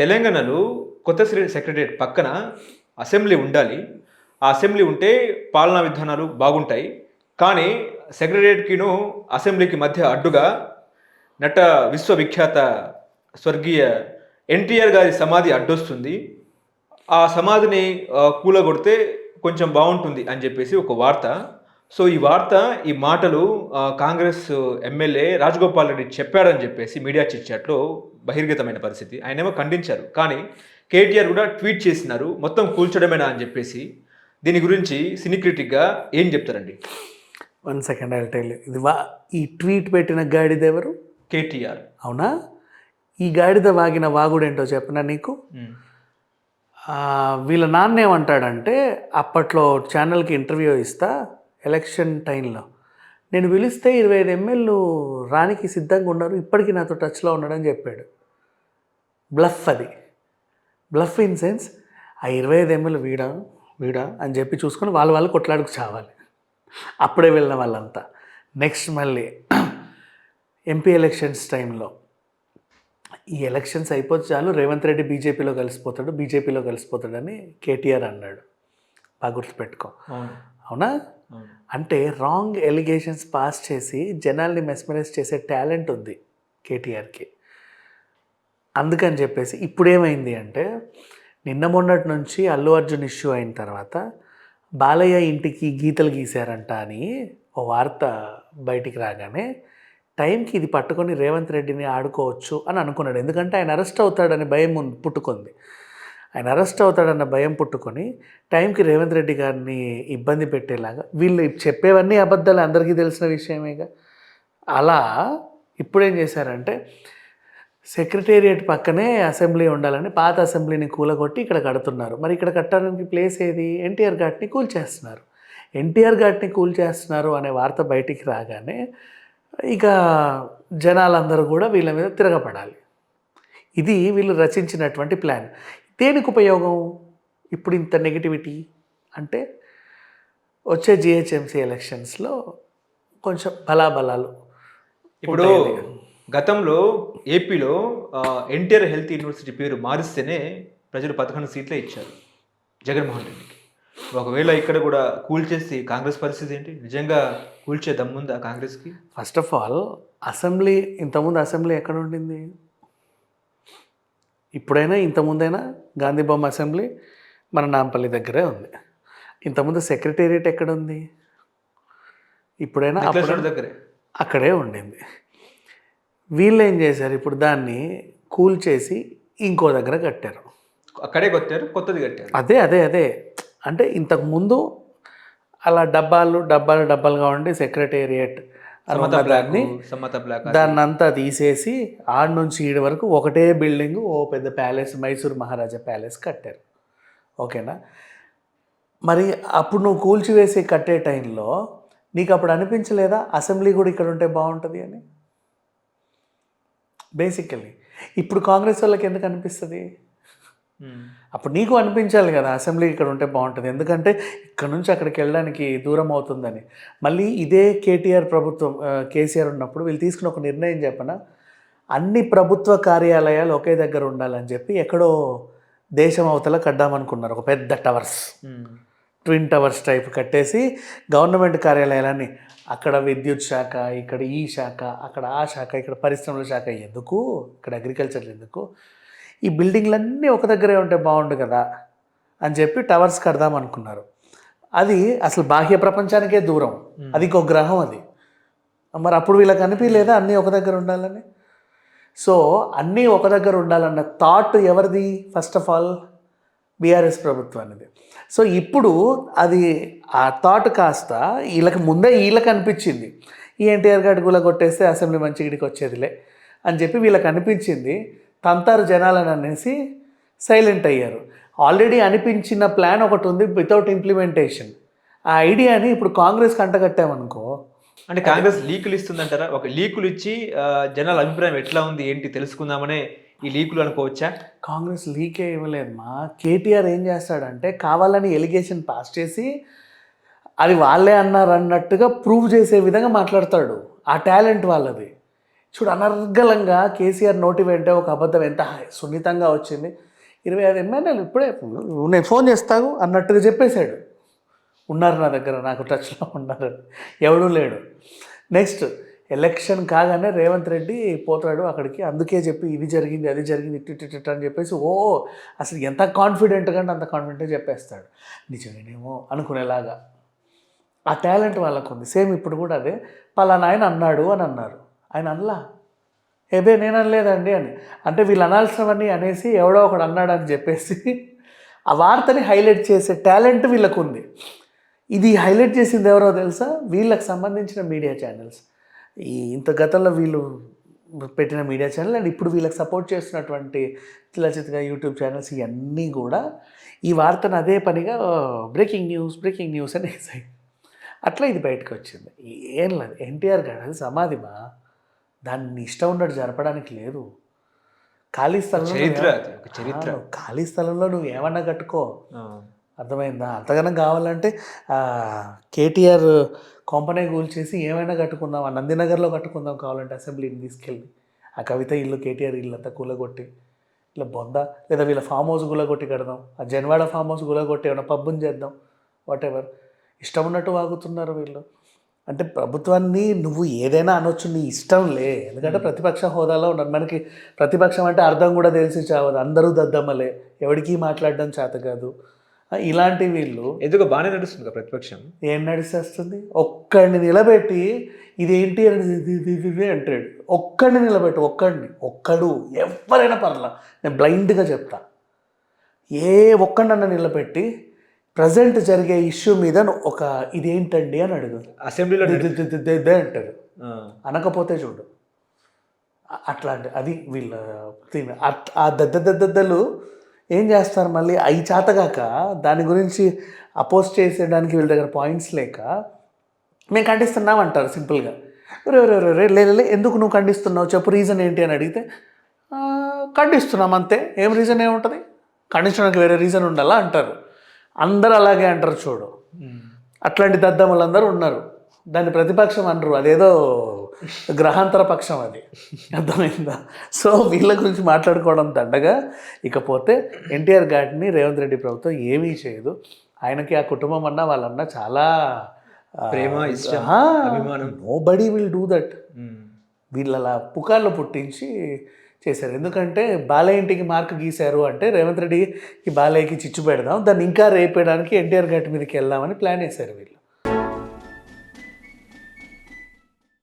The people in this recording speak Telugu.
తెలంగాణలో కొత్త సెక్రటరియట్ పక్కన అసెంబ్లీ ఉండాలి. ఆ అసెంబ్లీ ఉంటే పాలనా విధానాలు బాగుంటాయి. కానీ సెక్రటరియట్కిను అసెంబ్లీకి మధ్య అడ్డుగా నట విశ్వవిఖ్యాత స్వర్గీయ ఎన్టీఆర్ గారి సమాధి అడ్డొస్తుంది. ఆ సమాధిని కూలగొడితే కొంచెం బాగుంటుంది అని చెప్పేసి ఒక వార్త. సో ఈ వార్త ఈ మాటలు కాంగ్రెస్ ఎమ్మెల్యే రాజగోపాల్ రెడ్డి చెప్పాడని చెప్పేసి మీడియా చిచ్చాట్లో బహిర్గతమైన పరిస్థితి. ఆయనేమో ఖండించారు. కానీ కేటీఆర్ కూడా ట్వీట్ చేసినారు. మొత్తం కూల్చడమేనా అని చెప్పేసి దీని గురించి సినీ క్రిటిక్గా ఏం చెప్తారండి? వన్ సెకండ్ ఐ టెల్ ఇది వా ఈ ట్వీట్ పెట్టిన గాడిద ఎవరు? కేటీఆర్. అవునా? ఈ గాడిద వాగిన వాగుడేంటో చెప్పనా నీకు? వీళ్ళ నాన్న ఏమంటాడంటే అప్పట్లో ఛానల్కి ఇంటర్వ్యూ ఇస్తా ఎలక్షన్ టైంలో. నేను పిలిస్తే ఇరవై ఐదు ఎమ్మెల్యేలు రానికి సిద్ధంగా ఉన్నారు ఇప్పటికీ నాతో టచ్లో ఉన్నాడని చెప్పాడు. బ్లఫ్ అది. బ్లఫ్ ఇన్ సెన్స్ ఆ ఇరవై ఐదు ఎమ్మెల్యే వీడా వీడా అని చెప్పి చూసుకొని వాళ్ళు వాళ్ళు కొట్లాడుకు చావాలి. అప్పుడే వెళ్ళిన వాళ్ళంతా. నెక్స్ట్ మళ్ళీ ఎంపీ ఎలక్షన్స్ టైంలో. ఈ ఎలక్షన్స్ అయిపోతే చాలు రేవంత్ రెడ్డి బీజేపీలో కలిసిపోతాడు బీజేపీలో కలిసిపోతాడని కేటీఆర్ అన్నాడు. బాగా గుర్తుపెట్టుకో. అవును. అంటే రాంగ్ ఎలిగేషన్స్ పాస్ చేసి జనాల్ని మెస్మరైజ్ చేసే టాలెంట్ ఉంది కేటీఆర్కి. అందుకని చెప్పేసి ఇప్పుడేమైంది అంటే నిన్న మొన్నటి నుంచి అల్లు అర్జున్ ఇష్యూ అయిన తర్వాత బాలయ్య ఇంటికి గీతలు గీశారంట అని ఓ వార్త బయటికి రాగానే టైంకి ఇది పట్టుకొని రేవంత్ రెడ్డిని ఆడుకోవచ్చు అని అనుకున్నాడు. ఎందుకంటే ఆయన అరెస్ట్ అవుతాడని భయం పుట్టుకుంది. ఆయన అరెస్ట్ అవుతాడన్న భయం పుట్టుకొని టైంకి రేవంత్ రెడ్డి గారిని ఇబ్బంది పెట్టేలాగా వీళ్ళు చెప్పేవన్నీ అబద్ధాలు అందరికీ తెలిసిన విషయమేగా. అలా ఇప్పుడేం చేశారంటే సెక్రటేరియట్ పక్కనే అసెంబ్లీ ఉండాలని పాత అసెంబ్లీని కూలగొట్టి ఇక్కడ కడుతున్నారు. మరి ఇక్కడ కట్టడానికి ప్లేస్ ఏది? ఎన్టీఆర్ ఘాట్ని కూల్చేస్తున్నారు. ఎన్టీఆర్ ఘాట్ని కూల్చేస్తున్నారు అనే వార్త బయటికి రాగానే ఇక జనాలందరూ కూడా వీళ్ళ మీద తిరగపడాలి. ఇది వీళ్ళు రచించినటువంటి ప్లాన్. దేనికి ఉపయోగం? ఇప్పుడు ఇంత నెగిటివిటీ అంటే వచ్చే జిహెచ్ఎంసీ ఎలక్షన్స్లో కొంచెం బలాబలాలు ఇప్పుడు. గతంలో ఏపీలో ఎన్టీఆర్ హెల్త్ యూనివర్సిటీ పేరు మారిస్తేనే ప్రజలు పదకొండు సీట్లే ఇచ్చారు జగన్మోహన్ రెడ్డికి. ఒకవేళ ఇక్కడ కూడా కూల్చేసి కాంగ్రెస్ పరిస్థితి ఏంటి? నిజంగా కూల్చే దమ్ముందా కాంగ్రెస్కి? ఫస్ట్ ఆఫ్ ఆల్ అసెంబ్లీ ఇంతకుముందు అసెంబ్లీ ఎక్కడ ఉండింది? ఇప్పుడైనా ఇంతకుముందైనా గాంధీ బొమ్మ అసెంబ్లీ మన నాంపల్లి దగ్గరే ఉంది. ఇంతకుముందు సెక్రటేరియట్ ఎక్కడ ఉంది ఇప్పుడైనా దగ్గరే. అక్కడే ఉండింది. వీళ్ళు ఏం చేశారు? ఇప్పుడు దాన్ని కూల్ చేసి ఇంకో దగ్గర కట్టారు. అక్కడే కొట్టారు కొత్తది కట్టారు. అదే అదే అదే. అంటే ఇంతకు ముందు అలా డబ్బాలు డబ్బాలు డబ్బాలుగా ఉండి సెక్రటేరియట్ దాన్ని అంతా తీసేసి ఆడ నుంచి ఈడ వరకు ఒకటే బిల్డింగ్ ఓ పెద్ద ప్యాలెస్ మైసూర్ మహారాజా ప్యాలెస్ కట్టారు. ఓకేనా? మరి అప్పుడు నువ్వు కూల్చివేసి కట్టే టైంలో నీకు అప్పుడు అనిపించలేదా? అసెంబ్లీ కూడా ఇక్కడ ఉంటే బాగుంటుంది అని? బేసికలీ ఇప్పుడు కాంగ్రెస్ వాళ్ళకి ఎందుకు అనిపిస్తుంది. అప్పుడు నీకు అనిపించాలి కదా అసెంబ్లీ ఇక్కడ ఉంటే బాగుంటుంది. ఎందుకంటే ఇక్కడ నుంచి అక్కడికి వెళ్ళడానికి దూరం అవుతుందని. మళ్ళీ ఇదే కేటీఆర్ ప్రభుత్వం కేసీఆర్ ఉన్నప్పుడు వీళ్ళు తీసుకున్న ఒక నిర్ణయం చెప్పన? అన్ని ప్రభుత్వ కార్యాలయాలు ఒకే దగ్గర ఉండాలని చెప్పి ఎక్కడో దేశం అవతల కట్టామనుకున్నారు ఒక పెద్ద టవర్స్. ట్విన్ టవర్స్ టైప్ కట్టేసి గవర్నమెంట్ కార్యాలయాలన్నీ అక్కడ విద్యుత్ శాఖ ఇక్కడ ఈ శాఖ అక్కడ ఆ శాఖ ఇక్కడ పరిశ్రమల శాఖ ఎందుకు? ఇక్కడ అగ్రికల్చర్ ఎందుకు? ఈ బిల్డింగ్లన్నీ ఒక దగ్గరే ఉంటే బాగుండు కదా అని చెప్పి టవర్స్ కడదాం అనుకున్నారు. అది అసలు బాహ్య ప్రపంచానికే దూరం. అది ఇంకో గ్రహం అది. మరి అప్పుడు వీళ్ళకి అనిపించలేదా అన్నీ ఒక దగ్గర ఉండాలని? సో అన్నీ ఒక దగ్గర ఉండాలన్న థాట్ ఎవరిది? ఫస్ట్ ఆఫ్ ఆల్ బీఆర్ఎస్ ప్రభుత్వానిది సో ఇప్పుడు అది ఆ థాట్ కాస్త వీళ్ళకి ముందే వీళ్ళకి అనిపించింది. ఈ ఎన్టీఆర్ గారి గుల కొట్టేస్తే అసెంబ్లీ మంచి ఇడికి వచ్చేదిలే అని చెప్పి వీళ్ళకి అనిపించింది. తంతారు జనాలని అనేసి సైలెంట్ అయ్యారు. ఆల్రెడీ అనిపించిన ప్లాన్ ఒకటి ఉంది వితౌట్ ఇంప్లిమెంటేషన్. ఆ ఐడియాని ఇప్పుడు కాంగ్రెస్ కంటగట్టామనుకో. అంటే కాంగ్రెస్ లీకులు ఇస్తుందంటారా? ఒక లీకులు ఇచ్చి జనాల అభిప్రాయం ఎట్లా ఉంది ఏంటి తెలుసుకుందామనే ఈ లీకులు అనుకోవచ్చా? కాంగ్రెస్ లీకే ఇవ్వలేదు మా కేటీఆర్ ఏం చేస్తాడంటే కావాలని ఎలిగేషన్ పాస్ చేసి అది వాళ్ళే అన్నారు అన్నట్టుగా ప్రూవ్ చేసే విధంగా మాట్లాడతాడు. ఆ టాలెంట్ వాళ్ళది. చూడు అనర్గలంగా కేసీఆర్ నోటి వెంటే ఒక అబద్ధం ఎంత సున్నితంగా వచ్చింది. ఇరవై ఐదు ఎమ్మెల్యేలు ఇప్పుడే నేను ఫోన్ చేస్తాను అన్నట్టుగా చెప్పేశాడు. ఉన్నారు నా దగ్గర నాకు టచ్లో ఉన్నారు. ఎవడూ లేడు. నెక్స్ట్ ఎలక్షన్ కాగానే రేవంత్ రెడ్డి పోతాడు అక్కడికి. అందుకే చెప్పి ఇది జరిగింది అది జరిగింది ఇటు ఇటు అని చెప్పేసి ఓ అసలు ఎంత కాన్ఫిడెంట్గా అంటే అంత కాన్ఫిడెంట్గా చెప్పేస్తాడు. నిజమేనేమో అనుకునేలాగా. ఆ టాలెంట్ వాళ్ళకు ఉంది సేమ్ ఇప్పుడు కూడా అదే. పలానా ఆయన అన్నాడు అని అన్నారు. ఆయన అనలా. ఏబే నేను అనలేదండి అని. అంటే వీళ్ళు అనాల్సినవన్నీ అనేసి ఎవడో ఒకడు అన్నాడు అని చెప్పేసి ఆ వార్తని హైలైట్ చేసే టాలెంట్ వీళ్ళకు ఉంది ఇది హైలైట్ చేసింది ఎవరో తెలుసా? వీళ్ళకి సంబంధించిన మీడియా ఛానల్స్. ఈ ఇంత గతంలో వీళ్ళు పెట్టిన మీడియా ఛానల్ అండ్ ఇప్పుడు వీళ్ళకి సపోర్ట్ చేస్తున్నటువంటి చిల్లచితగా యూట్యూబ్ ఛానల్స్ ఇవన్నీ కూడా ఈ వార్తను అదే పనిగా బ్రేకింగ్ న్యూస్ బ్రేకింగ్ న్యూస్ అని వేసాయి అట్లా ఇది బయటకు వచ్చింది ఏం లేదు. ఎన్టీఆర్ గారు అది సమాధిమా దాన్ని ఇష్టం ఉన్నట్టు జరపడానికి లేదు. ఖాళీ స్థలంలో చరిత్ర చరిత్ర. ఖాళీ స్థలంలో నువ్వు ఏమన్నా కట్టుకో. అర్థమైందా? అంతగానం కావాలంటే కేటీఆర్ కొంపనే కూల్చేసి ఏమైనా కట్టుకుందాం ఆ నందినగర్లో కట్టుకుందాం కావాలంటే అసెంబ్లీని తీసుకెళ్ళి. ఆ కవిత ఇల్లు కేటీఆర్ ఇల్లు అంతా కూలగొట్టి ఇలా బొంద లేదా వీళ్ళ ఫామ్ హౌస్ గులగొట్టి కడదాం ఆ జన్వాడ ఫామ్ హౌస్ గులగొట్టి ఏమైనా పబ్బుని చేద్దాం వాట్ ఎవర్ ఇష్టం ఉన్నట్టు వాగుతున్నారు వీళ్ళు. అంటే ప్రభుత్వాన్ని నువ్వు ఏదైనా అనొచ్చు నీ ఇష్టం లే. ఎందుకంటే ప్రతిపక్ష హోదాలో ఉన్నారు మనకి ప్రతిపక్షం అంటే అర్థం కూడా తెలిసి చావదు. అందరూ దద్దమ్మలే ఎవడికి మాట్లాడడం చేత కాదు. ఇలాంటి వీళ్ళు ఎందుకు బాగానే నడుస్తుంది కదా ప్రతిపక్షం. ఏం నడిచేస్తుంది ఒక్కడిని నిలబెట్టి ఇదేంటి అని అంటాడు. ఒక్కడిని నిలబెట్టు ఒక్కడిని. ఒక్కడు ఎవరైనా పర్లా. నేను బ్లైండ్గా చెప్తా. ఏ ఒక్కడినన్నా నిలబెట్టి ప్రజెంట్ జరిగే ఇష్యూ మీద ఒక ఇదేంటండి అని అడుగు అసెంబ్లీలో అంటారు. అనకపోతే చూడు. అట్లాంటి అది వీళ్ళ ఆ దద్ద దద్దలు ఏం చేస్తారు మళ్ళీ? అవి చేతగాక దాని గురించి అపోజ్ చేసేయడానికి వీళ్ళ దగ్గర పాయింట్స్ లేక మేము ఖండిస్తున్నాం అంటారు సింపుల్గా. రే రే లే ఎందుకు నువ్వు ఖండిస్తున్నావు? చెప్పు రీజన్ ఏంటి అని అడిగితే "ఆ, ఖండిస్తున్నాం అంతే. ఏం రీజన్ ఏముంటుంది? ఖండించడానికి వేరే రీజన్ ఉండాలా? అంటారు. అందరూ అలాగే అంటారు చూడు. అట్లాంటి దద్దమ్మలందరూ ఉన్నారు. దాన్ని ప్రతిపక్షం అనరు. అదేదో గ్రహాంతర పక్షం అది. అర్థమైందా? సో వీళ్ళ గురించి మాట్లాడుకోవడం దండగా. ఇకపోతే ఎన్టీఆర్ గారిని రేవంత్ రెడ్డి ప్రభుత్వం ఏమీ చేయదు. ఆయనకి ఆ కుటుంబం అన్నా వాళ్ళన్నా చాలా ప్రేమ, ఇష్టం, అభిమానం. Nobody will do that. వీళ్ళు అలా పుకార్లు పుట్టించి చేశారు. ఎందుకంటే బాలయ్య ఇంటికి మార్క్ గీశారు అంటే రేవంత్ రెడ్డికి బాలయ్యకి చిచ్చు పెడదాం దాన్ని ఇంకా రేపేయడానికి ఎన్టీఆర్ ఘాట్ మీదకి వెళ్దామని ప్లాన్ వేశారు వీళ్ళు.